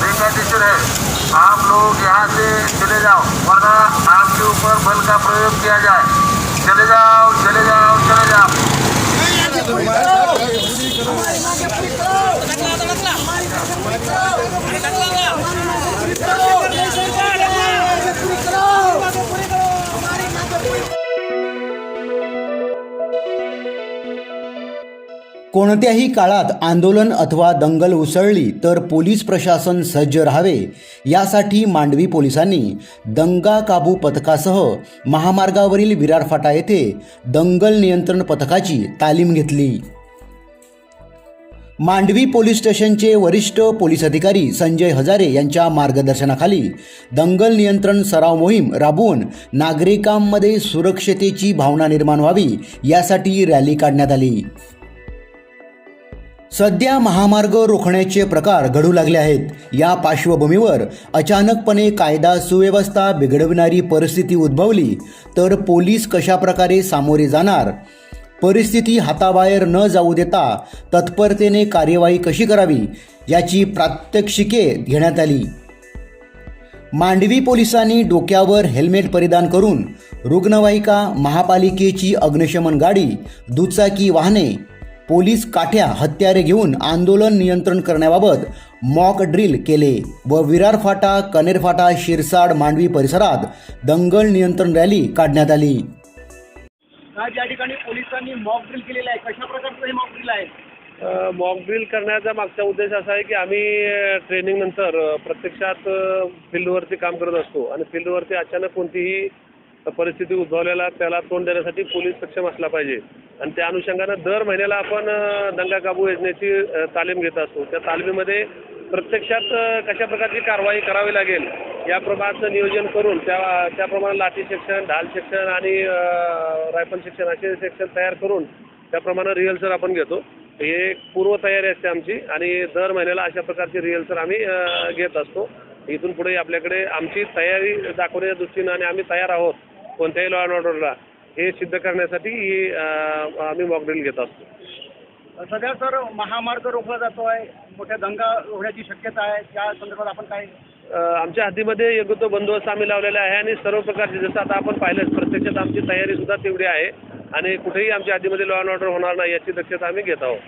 बेकायदेशीर है। आप लोग यहाँ से चले जाओ, वरना आपके ऊपर बल का प्रयोग किया जाए। चले जाओ, चले कोणत्याही काळात आंदोलन अथवा दंगल उसळली तर पोलीस प्रशासन सज्ज राहावे. यासाठी मांडवी पोलिसांनी दंगा काबू पथकासह महामार्गावरील विरार फाटा येथे दंगल नियंत्रण पथकाची तालीम घेतली. मांडवी पोलीस स्टेशनचे वरिष्ठ पोलीस अधिकारी संजय हजारे यांच्या मार्गदर्शनाखाली दंगल नियंत्रण सराव मोहीम राबवून नागरिकांमध्ये सुरक्षतेची भावना निर्माण व्हावी यासाठी रॅली काढण्यात आली. सध्या महामार्ग रोखण्याचे प्रकार घडू लागले आहेत. या पार्श्वभूमीवर अचानकपणे कायदा सुव्यवस्था बिघडविणारी परिस्थिती उद्भवली तर पोलीस कशाप्रकारे सामोरे जाणार? परिस्थिती हाताबाहेर न जाऊ देता तत्परतेने कार्यवाही कशी करावी याची प्रात्यक्षिके घेण्यात आली. मांडवी पोलिसांनी डोक्यावर हेल्मेट परिधान करून रुग्णवाहिका महापालिकेची अग्निशमन गाडी दुचाकी वाहने पोलीस काठ्या हत्यारे घेऊन आंदोलन नियंत्रण करण्याबाबत मॉक ड्रिल केले व विरार फाटा कनेर फाटा शिरसाड मांडवी परिसरात दंगल नियंत्रण रॅली काढण्यात आली. आज या ठिकाणी पोलिसांनी मॉक ड्रिल केलेलं आहे. कशा प्रकारचं हे मॉक ड्रिल आहे? मॉक ड्रिल करण्याचा मागचा उद्देश असा आहे की आम्ही ट्रेनिंग नंतर प्रत्यक्षात फील्डवरती काम करत असतो आणि फील्डवरती अचानक कोणतीही परिस्थिती उद्भवलेला त्याला तोंड देण्यासाठी पोलीस सक्षम असला पाहिजे. आणि त्या अनुषंगानं दर महिन्याला आपण दंगा काबू योजनेची तालीम घेत असतो. त्या तालमीमध्ये प्रत्यक्षात कशा प्रकारची कारवाई करावी लागेल या प्रमाणाचं नियोजन करून त्या त्याप्रमाणे लाठी सेक्शन ढाल सेक्शन आणि रायफल सेक्शन असे सेक्शन तयार करून त्याप्रमाणे रिहर्सल आपण घेतो. हे पूर्वतयारी असते आमची आणि दर महिन्याला अशा प्रकारची रिहर्सल आम्ही घेत असतो. इथून पुढे आपल्याकडे आमची तयारी दाखवण्याच्या दृष्टीनं आणि आम्ही तयार आहोत. कोणत्याही लॉ अँड ऑर्डरला हे सिद्ध करण्यासाठी ही आम्ही मॉकड्रिल घेत असतो. सध्या सर महामार्ग रोखला जातो आहे मोठ्या दंगा होण्याची शक्यता आहे त्या संदर्भात आपण काय आमच्या हद्दीमध्ये योग्य तो बंदोबस्त आम्ही लावलेला आहे आणि सर्व प्रकारचे जसं आता आपण पाहिलं प्रत्यक्षात आमची तयारी सुद्धा तेवढी आहे आणि कुठेही आमच्या हद्दीमध्ये लॉ अँड ऑर्डर होणार नाही याची दक्षता आम्ही घेत आहोत.